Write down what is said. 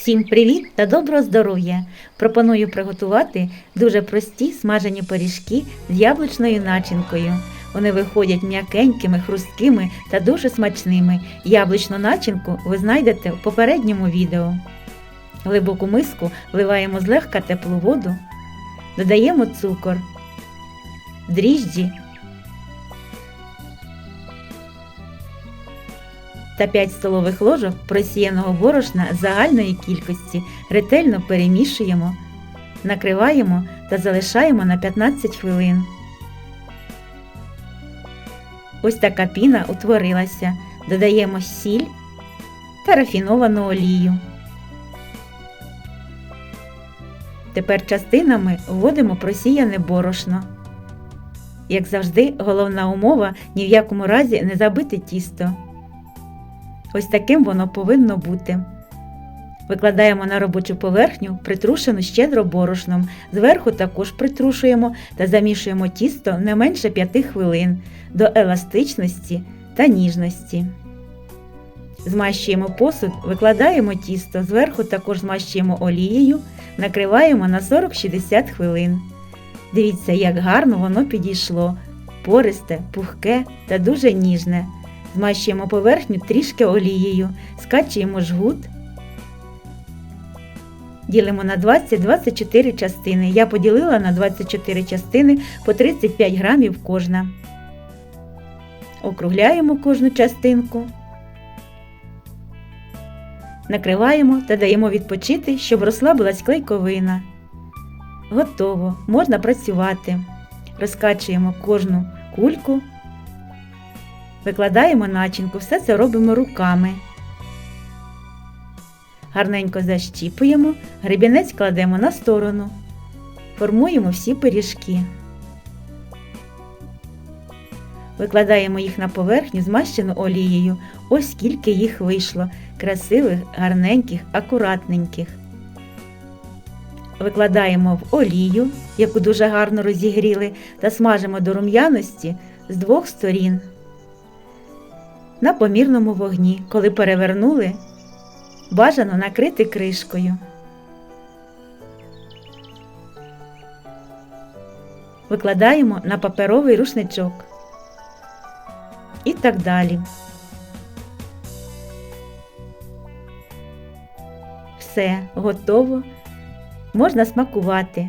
Всім привіт та доброго здоров'я! Пропоную приготувати дуже прості смажені пиріжки з яблучною начинкою. Вони виходять м'якенькими, хрусткими та дуже смачними. Яблучну начинку ви знайдете в попередньому відео. Глибоку миску вливаємо злегка теплу воду, додаємо цукор, дріжджі та 5 столових ложок просіяного борошна загальної кількості ретельно перемішуємо, накриваємо та залишаємо на 15 хвилин. Ось така піна утворилася. Додаємо сіль та рафіновану олію. Тепер частинами вводимо просіяне борошно. Як завжди, головна умова ні в якому разі не забити тісто. Ось таким воно повинно бути. Викладаємо на робочу поверхню, притрушену щедро борошном. Зверху також притрушуємо та замішуємо тісто не менше 5 хвилин до еластичності та ніжності. Змащуємо посуд, викладаємо тісто, зверху також змащуємо олією, накриваємо на 40-60 хвилин. Дивіться, як гарно воно підійшло. Пористе, пухке та дуже ніжне. Змащуємо поверхню трішки олією, скачуємо жгут. Ділимо на 20-24 частини. Я поділила на 24 частини по 35 грамів кожна. Округляємо кожну частинку. Накриваємо та даємо відпочити, щоб розслабилась клейковина. Готово, можна працювати. Розкачуємо кожну кульку. Викладаємо начинку, все це робимо руками. Гарненько защіпуємо, гребінець кладемо на сторону. Формуємо всі пиріжки. Викладаємо їх на поверхню, змащену олією. Ось скільки їх вийшло. Красивих, гарненьких, акуратненьких. Викладаємо в олію, яку дуже гарно розігріли, та смажимо до рум'яності з двох сторін на помірному вогні. Коли перевернули, бажано накрити кришкою. Викладаємо на паперовий рушничок. І так далі. Все, готово. Можна смакувати.